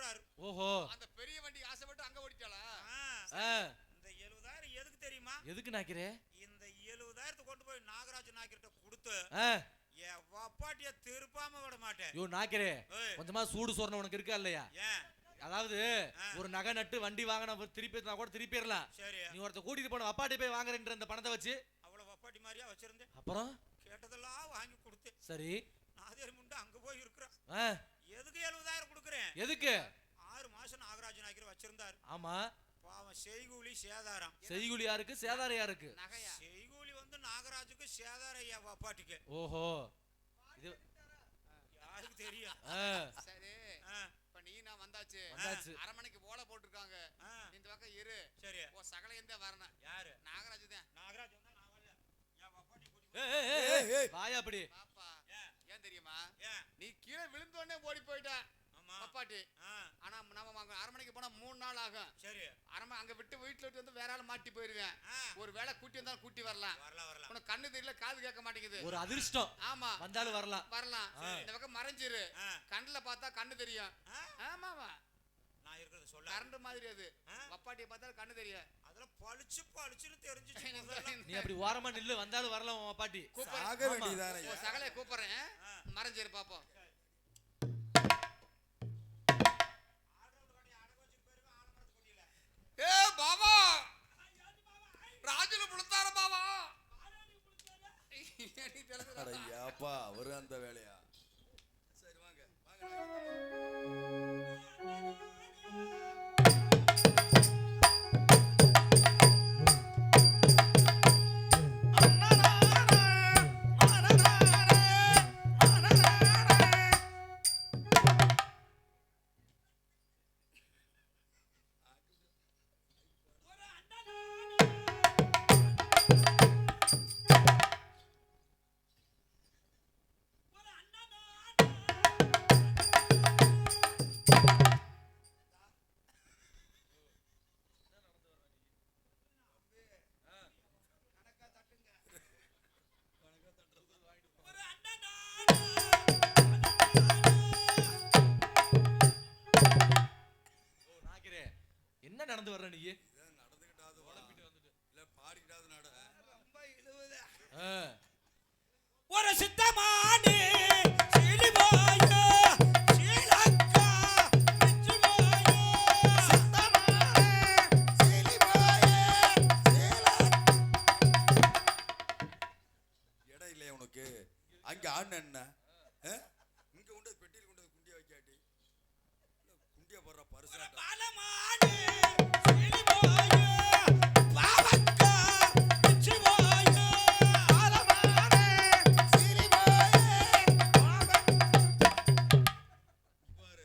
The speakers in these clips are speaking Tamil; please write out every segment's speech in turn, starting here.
கொடுக்குறாரு ஓஹோ. அந்த பெரிய வண்டி ஆசைப்பட்டு அங்க ஓடிட்டாளா? இந்த எழுபதாயிரம் எதுக்கு தெரியுமா? எதுக்கு நாக்கிறே இந்த எழுபதாயிரத்தை கொண்டு போய் நாகராஜ் நாய்க்கிட்ட கொடுத்து என் வப்பாட்டிய திருப்பாம விட மாட்டேன். யோ நாக்கிறே கொஞ்சமா சூடு சொரணம் உனக்கு இருக்கா இல்லையா? அதாவது. ஒரு நகை நட்டு வண்டி வாங்கின திருப்பி கூட திருப்பிடலாம். சரி. நீ ஒருத்த கூட்டிட்டு போன அப்பாட்டி போய் வாங்குறேன்ற அந்த பணத்தை வச்சு. அவ்வளவு வப்பாட்டி மாதிரியா வச்சிருந்தேன். அப்புறம்? கேட்டதெல்லாம் வாங்கி கொடுத்தேன். சரி. நாதேரி முண்டு அங்க போய் இருக்கிறேன். எதுக்கு எழுபதாயிரம் கொடுக்குறேன்? எதுக்கு? ஆறு மாசம் நாகராஜ் நாய்க்கர் வச்சிருந்தாரு. ஆமா. பாவம் செய்கூலி சேதாரம். செய்குலி யாருக்கு? சேதாரம் யாருக்கு? நகையா? செய்கூலி வந்து நாகராஜுக்கு சேதாரம் ஐயா வப்பாட்டிக்கு ஓஹோ. இது யாருக்கு தெரியும்? சரி. இப்ப நீ நான் வந்தாச்சு? வந்தாச்சு. அரமனைக்கு ஓலை போட்டிருக்காங்க. இந்த பக்கம் இரு. சரி. ஓ சகலையும் தான் வரணும் யாரு? நாகராஜ் தான். நாகராஜ் ஏய், ஏய், ஏய், வாயா அப்படி பாப்பா ஏன்? ஏன் தெரியுமா ஏன் நீ கீழே விழுந்தோடனே ஓடி போயிட்ட. ஆமா. அப்பாட்டி ஆனா நம்ம அங்க அரமனைக்கு போனா மூணு நாள் ஆகும். சரி. அரமனை அங்க விட்டு வீட்டுல விட்டு வந்து வேற ஆள் மாட்டி போயிருவேன். ஒரு வேளை கூட்டி வந்தாலும் கூட்டி வரலாம். வரலாம் வரலாம். உனக்கு கண்ணு தெரியல காது கேட்க மாட்டேங்குது. ஒரு அதிர்ஷ்டம். ஆமா. வந்தாலும் வரலாம். வரலாம். இந்த பக்கம் மறைஞ்சிரு. கண்ணுல பார்த்தா கண்ணு தெரியும். ஆ, ஆமாவா? நான் இருக்கிறது சொல்ல கரண்ட் மாதிரி அது? வப்பாட்டியை பார்த்தா கண்ணு தெரியும் அதெல்லாம் பளிச்சு பளிச்சுன்னு முதல்ல. நீ அப்படி ஓரமா நில்லு வந்தாலும் வரலாம் உன் பாட்டி கூப்பிடுறேன் சாக வேண்டியதானே கூப்பிடுறேன். மறைஞ்சிரு பாப்போம். ஏ பாபா! ராஜுல புளுத்தார பாபா. அட ஏப்பா அவரு அந்த வேலையா?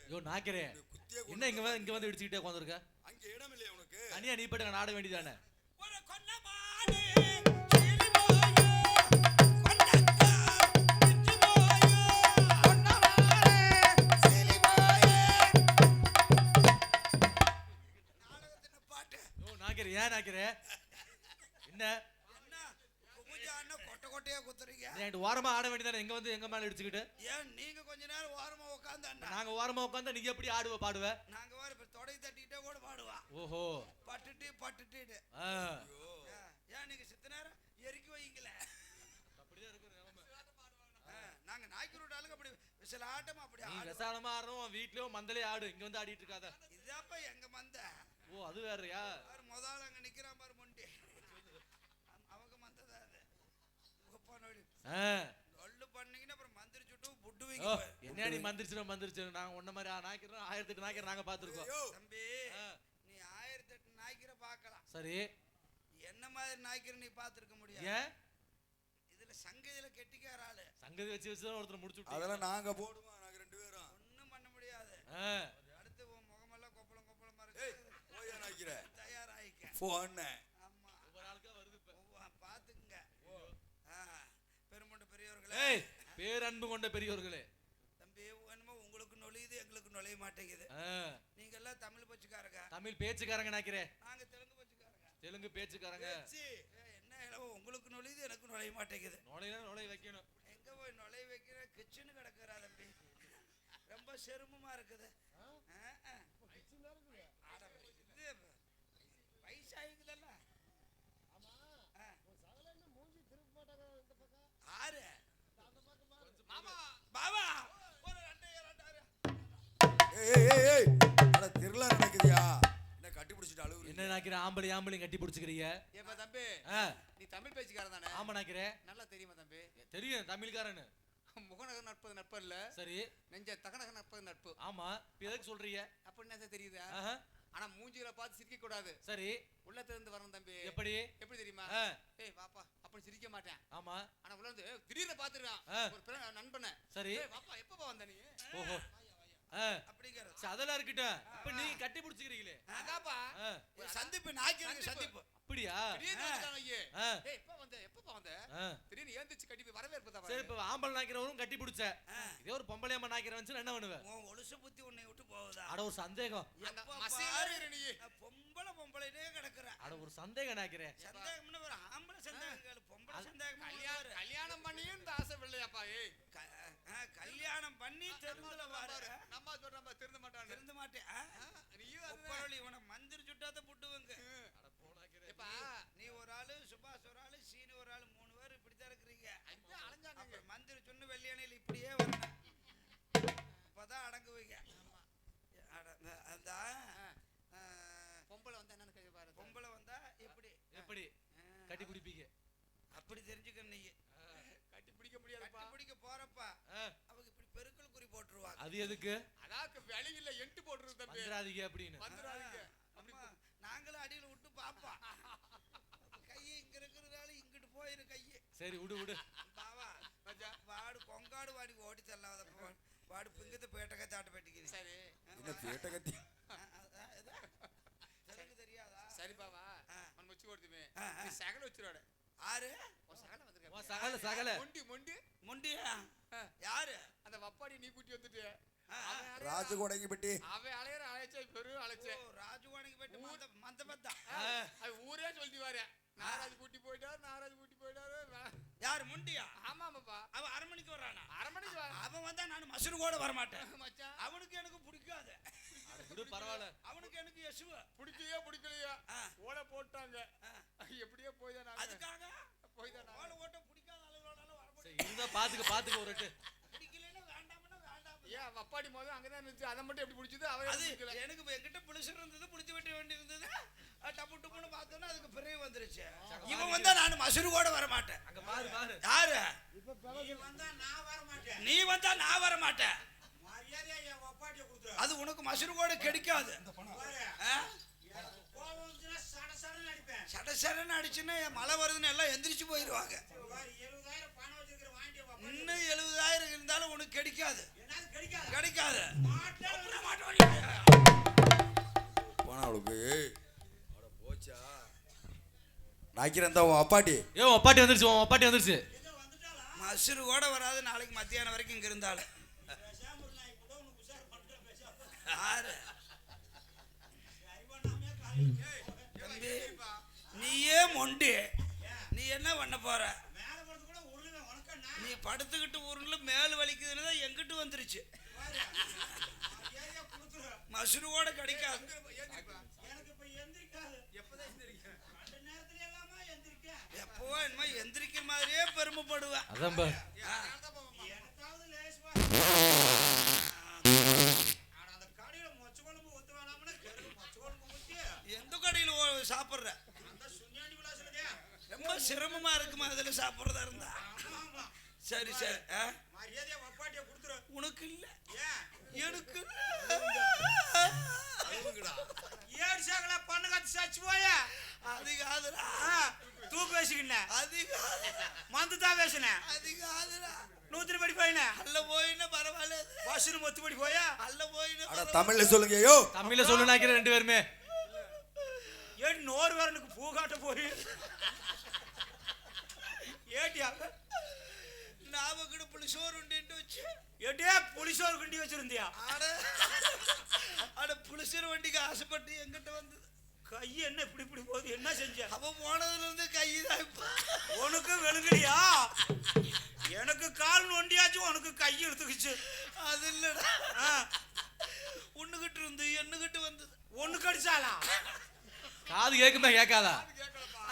கொண்டு என்ன இங்க வந்து இங்க வந்து இடிச்சுக்கிட்டே உட்காந்துருக்க அங்க இடம் இல்லையா உனக்கு. தனியா நீ பாட்டுங்க நாட வேண்டியதானே வேண்டியதானே எங்க மேல இடிச்சுக்கிட்டு? ஏன் நீங்க கொஞ்ச நேரம் ஓரமா உட்காந்து நாங்க ஓரமா உட்காந்தா நீ எப்படி ஆடுவ பாடுவ? நாங்க வேற இப்ப தொடை தட்டிக்கிட்டே கூட பாடுவா. ஓஹோ. பட்டுட்டு பட்டுட்டு. ஏன் நீங்க சித்த நேரம் எரிக்கி வைங்களே? ஆ, நாங்க நாய்க்கு ஆளுங்க அப்படி சில ஆட்டம் அப்படி விசாலமா ஆடுறோம் வீட்லயும் மந்தலே ஆடு இங்க வந்து ஆடிட்டு இருக்காத. இதாப்ப எங்க மந்த? ஓ அது வேறயா? முதல்ல அங்க நிக்கிறான் பாரு மொண்டி. அவங்க மந்ததா அது உப்பா நோடி ஆ. ஒல்லு பண்ணீங்கன்னா அப்புறம் மந்திரி சுட்டு ஓ, புட்டுவீங்க என்ன நீ மந்திரிச்சிடும் மந்திரிச்சிடும் நாங்க உன்ன மாதிரி நாய்க்கிறோம் ஆயிரத்தி எட்டு நாய்க்கிற நாங்க பாத்துருக்கோம் தம்பி. நீ ஆயிரத்தி எட்டு நாய்க்கிற பார்க்கலாம். சரி. என்ன மாதிரி நாய்க்கிற நீ பார்த்திருக்க முடியாது? இதுல சங்கதியில கெட்டிக்கார ஆளு. சங்கதி வச்சு வச்சு தான் ஒருத்தர் முடிச்சு. அதெல்லாம் நாங்க போடுவோம் நாங்க ரெண்டு பேரும். ஒண்ணும் பண்ண முடியாது. அடுத்து உன் முகமெல்லாம் கொப்பளம் கொப்பளமா இருக்கு. போய் நினைக்கிற தயாராயிக்க. போன ஆமா. ஒவ்வொரு ஆளுக்கா வருது பாத்துக்குங்க ஆ, பெருமண்ட பெரியவர்களே. பேரன்பு கொண்ட பெரியவர்களே தம்பி என்னமோ உங்களுக்கு நுழையுது எங்களுக்கு நுழைய மாட்டேங்குது. நீங்க எல்லாம் தமிழ் பச்சுக்காரங்க. தமிழ் பேச்சுக்காரங்க நினைக்கிறேன் நாங்க தெலுங்கு பச்சுக்காரங்க. தெலுங்கு பேச்சுக்காரங்க. என்ன இளவோ உங்களுக்கு நுழையுது எனக்கு நுழைய மாட்டேங்குது. நுழைய நுழைய வைக்கணும். எங்க போய் நுழைய வைக்கிற? கிச்சனு கிடக்குறா தம்பி. ரொம்ப சிரமமா இருக்குது ஆ, ஆ. அட, இது வயசாகிக்குதல்ல ஆ. ஆறு மாமா பாபா ஒரு ரெண்டாயிரம் ரெண்டாயிரம் ஏய் ஏய் ஏய் அட திருவிழா நடக்குதுயா என்ன கட்டி பிடிச்சிட்டு அழுகுறீங்க? என்ன நினைக்கிற? ஆம்பளை ஆம்பளையும் கட்டி பிடிச்சிக்கிறீங்க. ஏப்பா தம்பி நீ தமிழ் பேச்சுக்காரன் தானே? ஆமா நினைக்கிறேன் நல்லா தெரியுமா தம்பி. தெரியும் தமிழ்காரனு. முகநகர் நட்பது நட்பு இல்ல. சரி. நெஞ்ச தகநகர் நட்பது நட்பு ஆமா. எதுக்கு சொல்றீங்க? அப்படின்னு என்ன தெரியுதா? ஆனா மூஞ்சில பார்த்து சிரிக்க கூடாது. சரி. உள்ளத்துல இருந்து வரணும் தம்பி. எப்படி? எப்படி தெரியுமா? ஏய் வாப்பா. அப்படி சிரிக்க மாட்டேன். ஆமா. ஆனா உள்ள இருந்து திடீர்னு பாத்துருவேன் ஆ. ஒரு நண்பனை. சரி. வாப்பா எப்பப்பா வந்த நீ? ஓஹோ. அப்படிங்கிறது. அதெல்லாம் இருக்கட்டும். இப்ப நீங்க கட்டி பிடிச்சிக்கிறீங்களே. அதாப்பா சந்திப்பு நாய்க்கு சந்திப்பு. அப்படியா? எப்ப வந்த எப்பப்பா வந்த. திடீர்னு ஏந்திச்சு கட்டி போய் வரவேற்பு தான் சரி இப்ப ஆம்பளை நாய்க்கிறவரும் கட்டி பிடிச்ச. இதே ஒரு பொம்பளை அம்மா நாய்க்கிற வந்து என்ன பண்ணுவேன் உன் ஒழுசு புத்தி உன்னை விட்டு போகுதா? அட ஒரு சந்தேகம். பொம்பளை பொம்பளைனே கிடக்குற. அட ஒரு சந்தேகம் நாய்க்கிறேன். சந்தேகம்னு ஒரு ஆம்பளை சந்தேகம் பொம்பளை சந்தேகம் கல்யாணம் கல்யாணம் பண்ணியும் இந்த ஆசை பிள்ளையாப்பா ஏய். கல்யாணம் பண்ணி தெருந்துல பாரு. நம்ம சொல்ற நம்ம திருந்த மாட்டான் திருந்து மாட்டேன்? நீயும். ஒப்பரொளி இவனை மந்திரி சுட்டாத புட்டுவங்க. எப்பா நீ ஒரு ஆளு சுபாஷ் ஒரு ஆளு சீனி ஒரு ஆளு மூணு பேர் இப்படித்தான் இருக்கிறீங்க. அஞ்சா அலைஞ்சாங்க. அப்புறம் மந்திரி சொன்னு வெள்ளியணையில் இப்படியே வரணும் இப்பதான் அடங்குவீங்க. அட, அந்த- பொம்பளை வந்து என்னன்னு கேட்க பாரு பொம்பளை வந்தா எப்படி? எப்படி கட்டி பிடிப்பீங்க. அப்படி தெரிஞ்சுக்க நீ கட்டி பிடிக்க முடியாது கட்டு போறப்ப. அவங்க இப்படி பெருக்கல் குறி போட்டுருவாங்க. அது எதுக்கு? அதான் வெளியில எட்டு போட்டுருக்கு தம்பி. அப்படின்னு. வந்துடாதீங்க நாங்களும் அடியில் விட்டு பாப்பா. கையை இங்க இருக்கிறதால இங்கிட்டு போயிரு கையே. சரி விடு விடு. பாவா வாடு கொங்காடு வாடி ஓடி செல்லாத வாடு பிங்கத்து பேட்டக சாட்டு பெட்டிக்கு சரி. பேட்டகத்தி எனக்கு தெரியாதா? சரி பாவா. நம்ம வச்சு கொடுத்துமே. சகல வச்சிருவாடு. ஆறு சகல சகல சகல. மொண்டி மொண்டி. மொண்டியா? யாரு? அந்த வப்பாடி நீ கூட்டி வந்துட்டு. ராஜகோடைக்கு பெட்டி அவன் அலையற அலைச்சே பெரும் அலைச்சே ராஜகோடைக்கு பெட்டி மந்த மத்தா அது ஊரே சொல்லிவாரு நாராஜ் கூட்டி போயிட்டாரு நாராஜ் கூட்டி போயிட்டாரு. யார் முண்டியா? ஆமாப்பா. அவன் அரை மணிக்கு வரானா அரை மணிக்கு அவன் வந்தா நான் மசூர் கூட வரமாட்டேன். மச்சான். அவனுக்கு எனக்கு பிடிக்காது. பரவாயில்ல அவனுக்கு எனக்கு எசுவ பிடிக்கலையா பிடிக்கலையா? ஓட போட்டாங்க. எப்படியோ போய் தான் அதுக்காக? போய் தான் ஓலை ஓட்ட பிடிக்காத ஆளுகளோட வர சரி இருந்தா பாத்துக்க பாத்துக்க ஒரு எட்டு பிடிக்கலன்னா வேண்டாம்னா வேண்டாம். ஏன் வப்பாடி முதல்ல அங்கதான் இருந்துச்சு அதை மட்டும் எப்படி பிடிச்சது? அவன் எனக்கு இப்ப என்கிட்ட புளிசர் இருந்தது புளிச்சு வெட்டி வேண்டி இருந்தது அது டப்பு டப்புன்னு பார்த்தோன்னா அதுக்கு பிறகு வந்துருச்சு. இவன் வந்தா நான் மசுறு கூட வர மாட்டேன் அங்க பாரு பாரு. யாரு? நீ வந்தா நான் வர மாட்டேன் நீ வந்தா நான் வர மாட்டேன் அது உனக்கு மசுறு கூட கிடைக்காது பாரு, ஆ? எனக்கு கோபம் வந்துச்சுன்னா சட சடன்னு அடிச்சுன்னா மழை வருதுன்னு எல்லாம் எந்திரிச்சு போயிடுவாங்க. இன்னும் எழுபதாயிரம் இருந்தாலும் உனக்கு கிடைக்காது. கிடைக்காது. போனா அவளுக்கு. போச்சா நாய்க்கிறேன் தான் உன் அப்பாட்டி. ஏ உன் அப்பாட்டி வந்துருச்சு உன் அப்பாட்டி வந்துருச்சு. மசுறு கூட வராது நாளைக்கு மத்தியானம் வரைக்கும் இங்க இருந்தாலும் பேசாம இரு, நான் இப்ப உனக்கு உஷார் பண்றேன் பேசாம யாரு அறிவானாமே காலையில தம்பி நீயே மொண்டி. நீ என்ன பண்ண போற? நீ படுத்துக்கிட்டு ஊர்ல மேல் வலிக்குதுன்னு தான் எங்கிட்டு வந்துருச்சு? மசுருவோட கிடைக்காது. எப்போ என்னமோ எந்திரிக்கிற மாதிரியே பெருமைப்படுவேன். அதான் பாரு எனக்காவது லேஸ் வா ஆனா அந்த கடையில மொச்ச குழம்பு ஒத்து வேணாம்னு கெடுது மொச்ச குழம்பு ஊத்தி எந்த கடையில் சாப்பிட்ற அந்த சுண்ணாண்டி விளாசுறதே ரொம்ப சிரமமா இருக்குமா அதில் சாப்பிட்றதா இருந்தா? சரி சரி உனக்கு இல்ல. ஏன்? எனக்கு ஏடு சாக்கல பண்ணு காத்து சச்சு போய? அது காதுடா. தூக்கு வச்சுக்கின அது காது மந்து தான் பேசினேன் அது காதுடா. நூத்தி படி போயின. அல்ல போயின்னு பரவாயில்ல பஸ்ஸுன்னு மொத்து படி போய? அல்ல பரவாயில்ல. தமிழ்ல சொல்லுங்க ஐயோ தமிழ்ல சொல்லு ரெண்டு பேருமே. ஏடி நோறு வரனுக்கு பூ காட்ட போய். ஏட்டியா நாம கூட புளி சோறு உண்டுட்டு வச்சு. ஏட்டியா? புளிசோறு கிண்டி வச்சிருந்தியா? அட அட புளிசோறு வண்டிக்கு ஆசைப்பட்டு எங்கிட்ட வந்தது. கை என்ன இப்படி இப்படி போகுது? என்ன செஞ்ச? அவ போனதுல இருந்து கைதான் இப்ப. உனக்கு வெளுங்கடியா எனக்கு கால் நொண்டியாச்சு உனக்கு கை எடுத்துக்கிச்சு அது இல்லடா. ஆ, உன்னுகிட்ட இருந்து என்னகிட்ட வந்தது. ஒண்ணு கடிச்சாலா காது கேக்குமா கேட்காதா?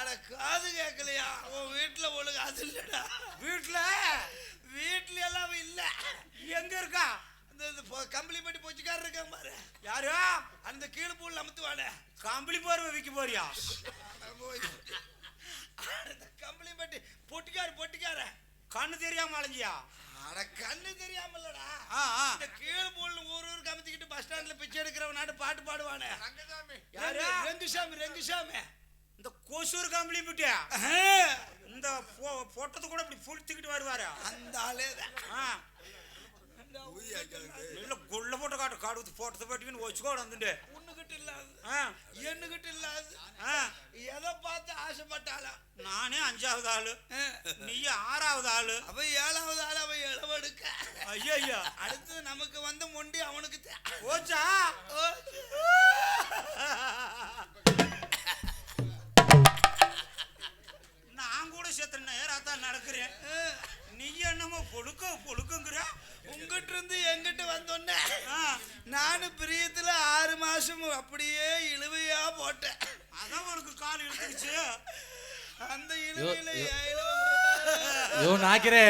அட காது கேட்கலையா உன் வீட்டுல ஒழுங்கு அது இல்லடா. வீட்டுல வீட்ல எல்லாம் இல்ல. எங்க இருக்கா? அந்த இந்த கம்பளி பட்டி பொச்சுக்காரர் இருக்கான் பாரு. யாரு? அந்த கீழ் பூல் அமுத்துவானே கம்பளி போர்வை விற்க போறியா? அந்த கம்பளி பட்டி பொட்டிக்காரு பொட்டிக்கார. கண்ணு தெரியாம அலைஞ்சியா? அட கண்ணு ஆ. இந்த கீழ் பூல் ஊர் ஊர் கமுத்திக்கிட்டு பஸ் ஸ்டாண்ட்ல பிச்சை எடுக்கிறவன் நாடு பாட்டு பாடுவானே. ரங்கசாமி. ரெங்குசாமி கொசூர் கம்பளி பிட்டியா? இந்த பொ- பொட்டத்தை கூட இப்படி புளித்துக்கிட்டு வருவாரு? அந்த ஆளே தான். இல்ல குள்ள போட்ட காட்டு காடு ஊத்தி போட்டத்தை பட்டிக்கின்னு வச்சுக்கோ வந்துட்டு உன்னுகிட்ட இல்லாது. ஆ, என்னகிட்ட இல்லாது. எதை பார்த்து ஆசைப்பட்டாளா நானே அஞ்சாவது ஆளு. நீ ஆறாவது ஆளு. அவ ஏழாவது ஆள் அவ இளவெடுக்க. ஐயா ஐயா அடுத்து நமக்கு வந்து மொண்டி அவனுக்கு போச்சா ஓ, நான் கூட செத்த நேரா தான் நடக்கிறேன். நீ என்னமோ பொழுக்க பொழுக்குங்கிற உங்கிட்ட இருந்து எங்கிட்ட வந்தோன்னே ஆ, நானும் பிரியத்துல ஆறு மாசம் அப்படியே இழுவையா போட்டேன். அதான் உனக்கு கால் இழுத்துக்கிச்சு அந்த இழுவையில ஐயோ நாக்கிறே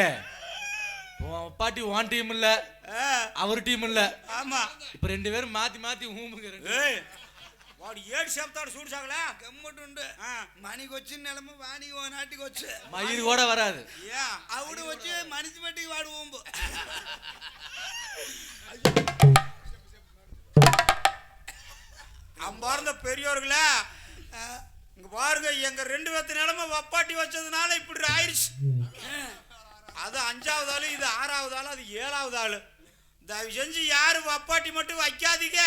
பாட்டி உன் டீம் இல்ல. ஆ, அவர் டீம் இல்ல. ஆமா. இப்ப ரெண்டு பேரும் மாத்தி மாத்தி ஊமுங்க వాడు ఏడు చెప్తాడు చూడు సగలా గమ్ముటుండు ఆ. మణికి వచ్చిన నెలమ వాణి ఓ నాటికి వచ్చి மயிர் கூட வராது యా ఆవిడ వచ్చి మనిషి బట్టి వాడు ఊంబు அம்பார்ந்த பெரியோர்களே இங்க பாருங்க எங்க ரெண்டு பேர்த்து நிலைமை வப்பாட்டி வச்சதுனால இப்படி ஆயிடுச்சு அது அஞ்சாவது ஆளு இது ஆறாவது ஆளு அது ஏழாவது ஆளு தயவு செஞ்சு யாரு வப்பாட்டி மட்டும் வைக்காதீங்க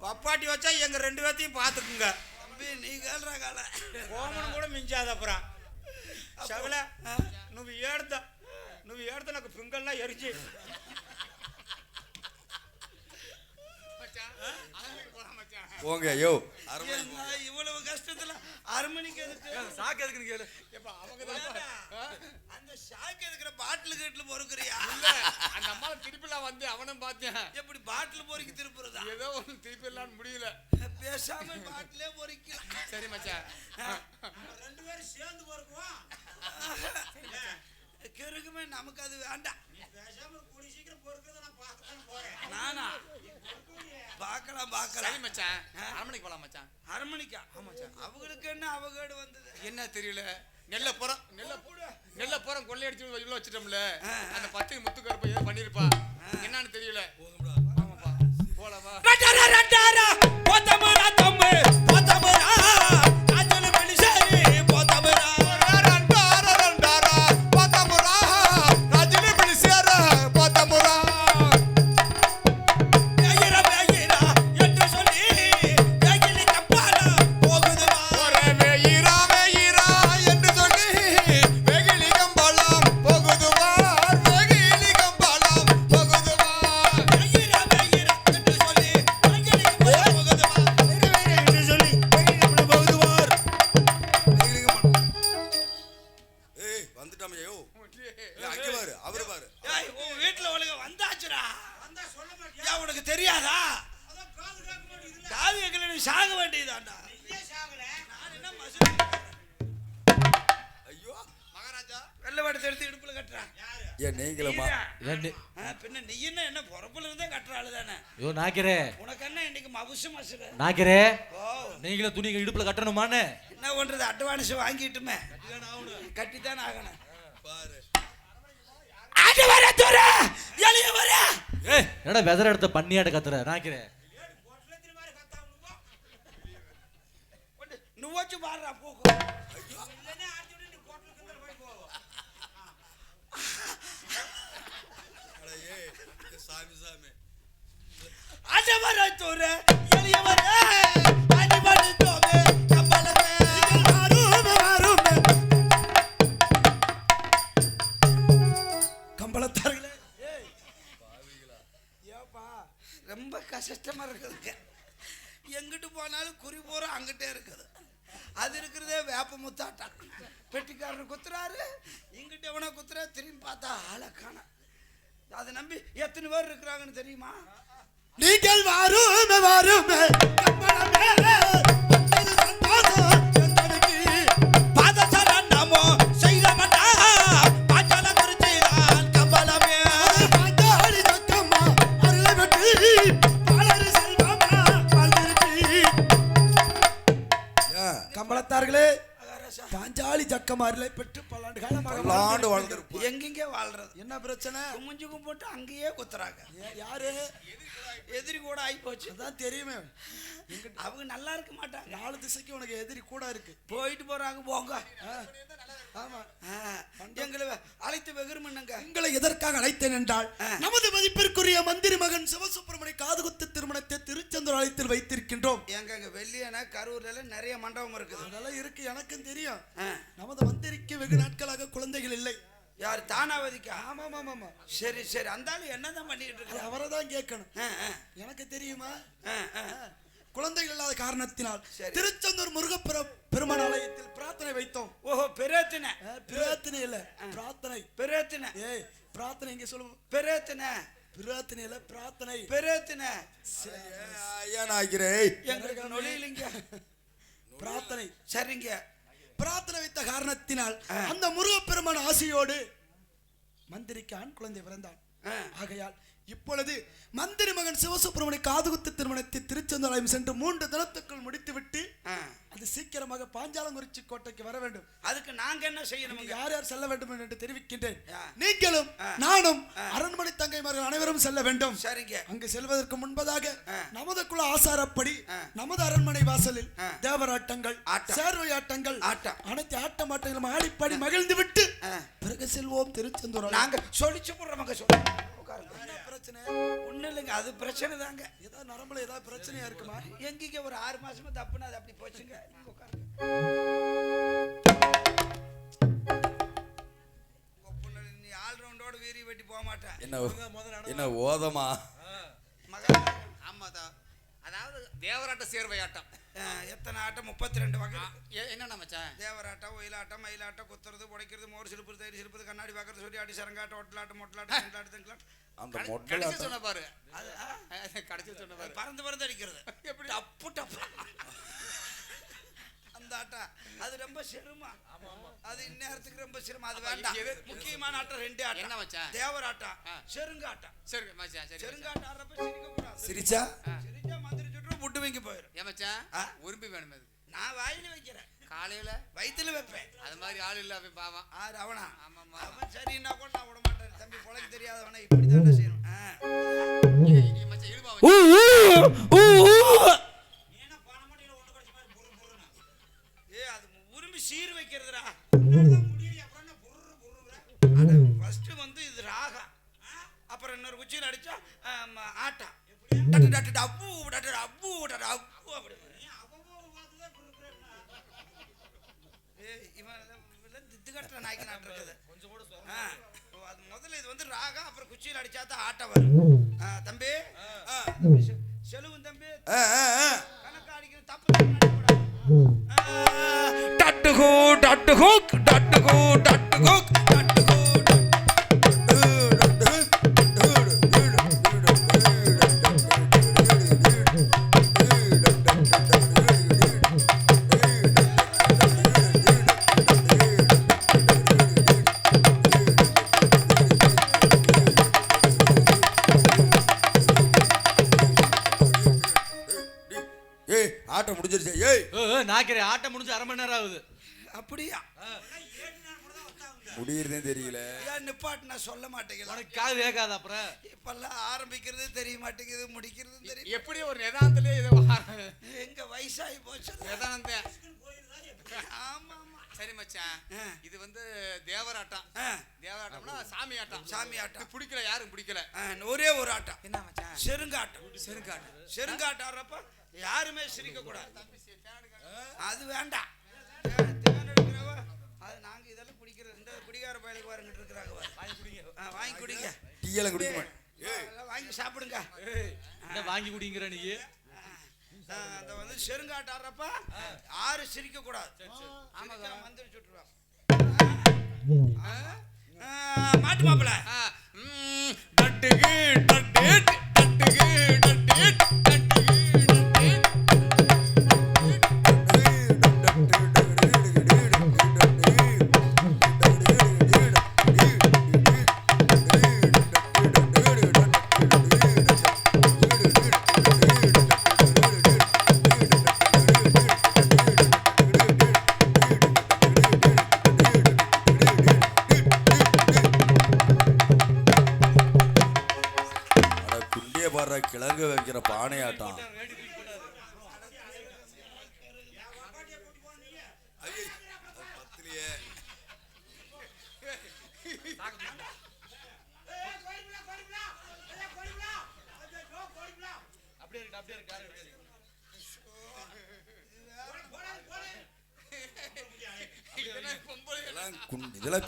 வப்பாட்டி வச்சா எங்க ரெண்டு பேர்த்தையும் பாத்துக்குங்க தம்பி நீ கேள்றா கால కోమను కూడా మించాది అప్పురా సగల నువ్వు ఏడతా నువ్వు ఏడతా నాకు పింగల్లా ఎరిచి போங்க யோ இவ்வளவு கஷ்டத்துல அரமணிக்கு எதுக்கு சாக்கு எதுக்குன்னு கேளு அவங்க? அந்த ஷாக்கு இருக்கிற பாட்டில் கீட்டில் பொறுக்கிறியா இல்ல அந்த அம்மாவை திருப்பிலாம் வந்து அவனும் பார்த்தேன் எப்படி பாட்டில் பொறுக்கி திருப்புறதா ஏதோ ஒன்று திருப்பிடலான்னு முடியல பேசாம பாட்டிலே பொறிக்கலாம் சரி மச்சான் ரெண்டு பேரும் சேர்ந்து பொறுக்குவோம் கிறுக்குமே நமக்கு அது வேண்டாம் பேசாம கூடி சீக்கிரம் பொறுக்கிறத நான் பார்க்கத்தான் போறேன் நானா பார்க்கலாம் சரி பார்க்கலாம் மச்சான் அரண்மனைக்கு போலாம் மச்சான். அரமணிக்கா அவங்களுக்கு என்ன அவகேடு வந்தது? என்ன தெரியல. நெல்ல புறம் நெல்ல நெல்ல புறம் கொள்ளையடிச்சு உள்ள வச்சிட்டோம்ல. அந்த பத்து முத்து கருப்பை ஏதோ பண்ணிருப்பா என்னன்னு தெரியல. போலாமா இன்னைக்கு மவுசு மசுரு நாக்கிறே ஓ நீங்களும் துணி இடுப்புல கட்டணுமான்னு என்ன பண்றது அட்வான்ஸ் வாங்கிட்டுமே கட்டித்தானே ஆகணும் பாரு அது வர துற எளிய வர ஏய் என்னடா வெதர் எடுத்த பண்ணியாட்ட கத்துற நாக்கிறே பொட்டலத்தின் மாதிரி கத்தாம నువ్వొచ్చి బాగా పోకు அடவரை தோற எளியவரே அடிபட்டு தோவே கப்பலமே வாரும் வாரும். கம்பளத்தார்களே ஏப்பா ரொம்ப கஷ்டமா இருக்குது எங்கிட்டு போனாலும் குறி போற அங்கிட்டே இருக்குது. அது இருக்கிறதே வேப்ப முத்தாட்டா. பெட்டிக்காரர் குத்துறாரு இங்கிட்ட எவனா குத்துறா திரும்பி பார்த்தா ஆளை காண அதை நம்பி எத்தனை பேர் இருக்கிறாங்கன்னு தெரியுமா? நீங்கள் வாருமே வாருமே. கம்பளத்தார்களே பாஞ்சாலி ஜக்கமாரிலை பெற்று பல்லாண்டு காலமாக பல்லாண்டு வாழ்ந்திருப்போம். எங்கெங்க வாழ்றது? என்ன பிரச்சனை? குமிஞ்சு கும்பிட்டு அங்கேயே குத்துறாங்க. யாரு? எதிரி கூட ஆகி போச்சு. அதான் தெரியுமே. அவங்க நல்லா இருக்க மாட்டாங்க. நாலு திசைக்கு உனக்கு எதிரி கூட இருக்கு. போயிட்டு போறாங்க போங்க. ஆமா. எங்களை அழைத்து வெகுருமண்ணுங்க உங்களை எதற்காக அழைத்தேன் என்றால் நமது மதிப்பிற்குரிய மந்திரி மகன் சிவசுப்பிரமணிய காதுகுத்து திருமணத்தை திருச்செந்தூர் ஆலயத்தில் வைத்திருக்கின்றோம். எங்க வெள்ளியன கரூர்ல நிறைய மண்டபம் இருக்குது. அதெல்லாம் இருக்கு எனக்கும் தெரியும். நமது மந்திரிக்கு வெகு நாட்களாக குழந்தைகள் இல்லை. யார் தானாவதிக்கா ஆமா ஆமா ஆமா சரி சரி. அந்த ஆளு என்னதான் பண்ணிட்டு அது இருக்காரு அவரை தான் கேட்கணும். எனக்கு தெரியுமா. குழந்தைகள் இல்லாத காரணத்தினால். திருச்செந்தூர் முருகப்பெர பெருமாள் ஆலயத்தில் பிரார்த்தனை வைத்தோம். ஓஹோ பெரேத்தின ஆ, பிரார்த்தனை இல்ல பிரார்த்தனை. பெரேத்தின ஏய் பிரார்த்தனை இங்க சொல்லுவோம்? பெரேத்தின பிரார்த்தனை இல்ல பிரார்த்தனை. பெரேத்தின ஐயா ஆகிறே எங்களுக்கு நொழியிலிங்க பிரார்த்தனை. சரிங்க. பிரார்த்தனை வைத்த காரணத்தினால் அந்த முருகப்பெருமான் ஆசையோடு மந்திரிக்கு ஆண் குழந்தை பிறந்தான். ஆகையால் இப்பொழுது மந்திரி மகன் சிவசுப்பிரமணிய காதுகுத்து திருமணத்தை திருச்செந்தூர் ஆலயம் சென்று மூன்று தினத்துக்குள் முடித்துவிட்டு அது சீக்கிரமாக பாஞ்சாலங்குறிச்சி கோட்டைக்கு வர வேண்டும் அதுக்கு நாங்க என்ன செய்யணும் யார் யார் செல்ல வேண்டும் என்று தெரிவிக்கின்றேன். நீங்களும் நானும் அரண்மனை தங்கைமார்கள் அனைவரும் செல்ல வேண்டும் சரிங்க அங்கு செல்வதற்கு முன்பதாக. நமது குல ஆசாரப்படி. நமது அரண்மனை வாசலில். தேவராட்டங்கள். சேர்வை ஆட்டங்கள். அனைத்து ஆட்டம் ஆட்டங்களும் ஆடிப்பாடி மகிழ்ந்து விட்டு. பிறகு செல்வோம் திருச்செந்தூர் ஆலயம். நாங்க சொல்லிச்சு உட்காருங்க. என்ன பிரச்சனை? ஒண்ணும் இல்லைங்க அது பிரச்சனை தாங்க. ஏதாவது நரம்புல ஏதாவது பிரச்சனையா இருக்குமா எங்கீங்க ஒரு ஆறு மாசமா தப்புனா அது அப்படி போச்சுங்க. நீங்க உட்காருங்க. உங்க பொண்ணு நீ ஆல் ரவுண்டோட வீரி வெட்டி போக மாட்டேன் என்ன என்ன ஓதமா? மகா. ஆமாதான் அதாவது தேவராட்ட சேர்வையாட்டம். அஹ், எத்தனை ஆட்டம்? முப்பத்தி ரெண்டு வகை. ஆ, எ- என்னண்ணா மச்சான்? தேவராட்டம் ஒயிலாட்டம் மயிலாட்டம் குத்துறது உடைக்கிறது மோர் சிலுப்பு தயிர் சிலுப்பு கண்ணாடி பார்க்கறது சொல்லி சரங்காட்டம் ஒட்டலாட்டம் மொட்டலாட்டம் தெங்கலாட்டம். அந்த மொட்டை சொன்ன பாரு கடைசி சொன்ன பாரு பறந்து பறந்து அடிக்கிறது. எப்படி? டப்பு டப்பு. அந்த ஆட்டம் அது ரொம்ப சிரமம். அது இந்நேரத்துக்கு ரொம்ப சிரமம். அது வேண்டாம். முக்கியமான ஆட்டம் ரெண்டே என்ன ஆட்டம் மச்சான்? தேவராட்டம் ஆ. செருங்காட்டம் சரி மச்சான் சரி. செருங்காட்டம் ஆடுறப்ப சிரிக்க கூடாது. சிரிச்சா? சிரிச்சா மந்திரி சுட்டு புட்டு வைக்க போயிடும் ஆ. உரும்பி வேணும் அது நான் வாயில வைக்கிறேன். காலையில வயித்துல வைப்பேன். அது மாதிரி ஆள் இல்ல அவன் பாவம். ஆறு அவனா ஆமாம்மா. அவன் சரின்னா கூட நான் விட மாட்டேன். தம்பி பொழைக்க தெரியாதவனா இப்படி தானே செய்யணும். ஆ. நாக்கிறேன் ஆட்டம் முடிஞ்சு அரை மணி நேரம் ஆகுது. அப்படியா? முடியறதே தெரியல. ஏன் நிப்பாட்டு நான் சொல்ல மாட்டேங்கிறேன் உனக்கு காது கேட்காத அப்புறம் இப்பெல்லாம் ஆரம்பிக்கிறது தெரிய மாட்டேங்குது முடிக்கிறது தெரியும் எப்படி ஒரு நிதானத்திலே இதை எங்க வயசாகி போச்சு நிதானந்தே. ஆமா ஆமா சரி மச்சான். ஆ. இது வந்து தேவராட்டம். ஆ, தேவராட்டம்னா சாமி ஆட்டம் சாமி ஆட்டம். இது பிடிக்கல யாரும் பிடிக்கல. ஒரே ஒரு ஆட்டம். என்ன மச்சான்? செருங்காட்டம். செருக்காட்டம் செருங்காட்டம் ஆடுறப்ப யாருமே சிரிக்க கூடாது அது வேண்டாம். அது நாங்க இதெல்லாம் குடிக்கிறது. இந்த குடிகார பயலுக்கு வரங்கிட்டு இருக்கிறாங்க பாரு. ஆ, வாங்கி குடிங்க. டீயெல்லாம் குடிக்க மாட்டேன். அதெல்லாம் வாங்கி சாப்பிடுங்க. வாங்கி குடிங்கிற நீ? அந்த வந்து செருங்காட்டு ஆடுறப்ப ஆறு சிரிக்க கூடாது சிரிச்சா மந்திரிச்சு விட்டுருவாங்க. ஆ, ஆ, மாட்டு மாப்பிள்ள. ஆ, ம், டட்டுகு, டட்டேட்,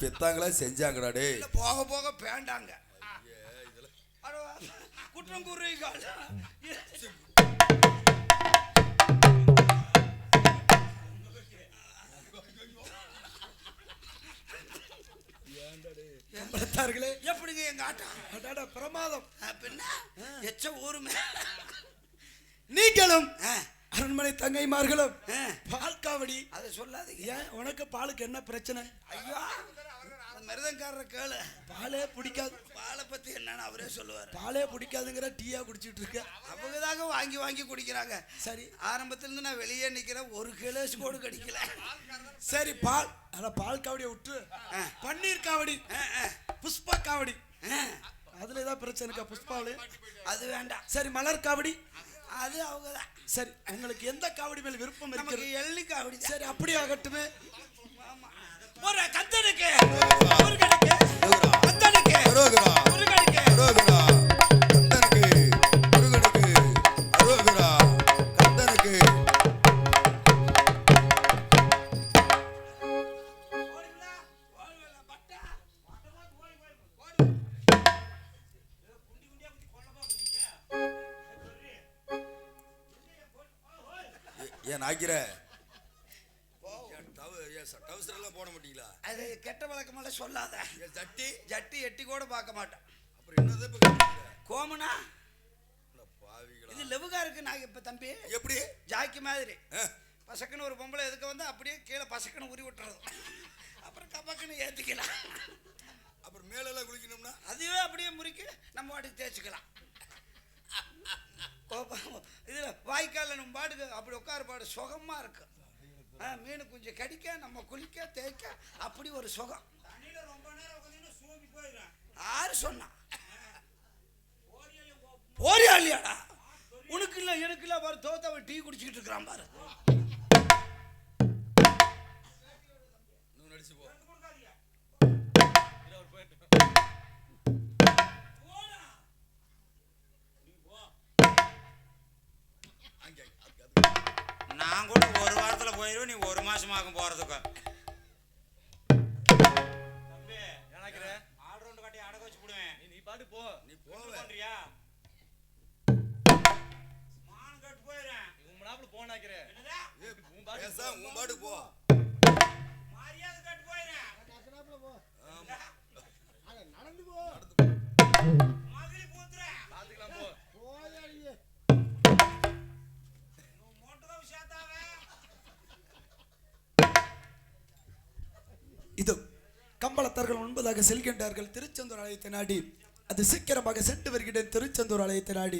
பெத்தாங்களா செஞ்சாங்கடா இல்ல, போக போக பேண்டாங்க. குற்றம் கூறுகள் கம்பளத்தார்களே எப்படிங்க எங்க ஆட்டம்? அடாடா பிரமாதம். பின்ன எச்ச ஊருமே. நீங்களும் அரண்மனை தங்கைமார்களும் பால் காவடி அதை சொல்லாதீங்க. ஏன் உனக்கு பாலுக்கு என்ன பிரச்சனை? ஐயோ மிருதங்காரரை கேளு. பாலே பிடிக்காது. பாலை பத்தி என்னன்னு அவரே சொல்லுவாரு. பாலே பிடிக்காதுங்கிற டீயா குடிச்சிட்டு இருக்க அவங்க தாங்க வாங்கி வாங்கி குடிக்கிறாங்க. சரி. ஆரம்பத்துல இருந்து நான் வெளியே நிக்கிறேன். ஒரு கிலோஸ் கூட கடிக்கல. சரி பால் அட பால் காவடியை விட்டு பன்னீர் காவடி. புஷ்பா காவடி. அதுல ஏதாவது பிரச்சனை இருக்கா புஷ்பாவில அது வேண்டாம். சரி மலர் காவடி. அது அவங்க தான். சரி உங்களுக்கு எந்த காவடி மேல் விருப்பம் இருக்கிறது? எள்ளுக்கு அப்படி சரி அப்படி ஆகட்டுமே. ஒரு கத்தனுக்கு முருகனுக்கு கத்தனுக்கு அரோகரா, முருகனுக்கு. வழக்கமெல்லாம் சொல்லாத. சட்டி ஜட்டி எட்டி கூட பார்க்க மாட்டேன். அப்புறம் கட்டிக்கிற? கோமனா. இது லெவுகா இருக்கு நான் இப்ப தம்பி. எப்படி? ஜாக்கி மாதிரி? பசக்குன்னு ஒரு பொம்பளை எதுக்கு வந்து அப்படியே கீழே பசக்குன்னு உரி விட்டுறது. அப்புறம் கபக்குன்னு ஏத்திக்கலாம். அப்புறம் மேலெல்லாம் குளிக்கணும்னா? அதுவே அப்படியே முறுக்கி நம்ம வாட்டுக்கு தேய்ச்சிக்கலாம். இதுல வாய்க்காலில் நம்ம பாட்டுக்கு அப்படி உட்கார பாடு சுகமா இருக்கு. ஆ, மீன் கொஞ்சம் கடிக்க நம்ம குளிக்க தேய்க்க அப்படி ஒரு சுகம். யாரு சொன்னா? போறியா இல்லையாடா? உனக்கு இல்ல எனக்கு இல்ல பாரு அவன் டீ குடிச்சுக்கிட்டு இருக்கிறான் பாரு. நடிச்சு போ நான் கூட ஒரு வாரத்தில் போயிடுவேன் நீ ஒரு மாசமாகும் ஆகும் பாட்டு போ. நீ போவ. பண்றியா? மான் கட்டு போயிடுறேன். உன் நாப்புல போ என்னதா? ஏய், உன் பாட்டு பேசா உன் பாட்டு போ. மரியாதை கட்டு போயிடுறேன். மகளி பூத்துறேன். பாத்துக்கலாம் போ. இது கம்பளத்தார்கள் ஒன்பதாக செல்கின்றார்கள். திருச்செந்தூர் ஆலயத்தை நாடி அது சீக்கிரமாக சென்று வருகிறேன். திருச்செந்தூர் ஆலயத்தை நாடி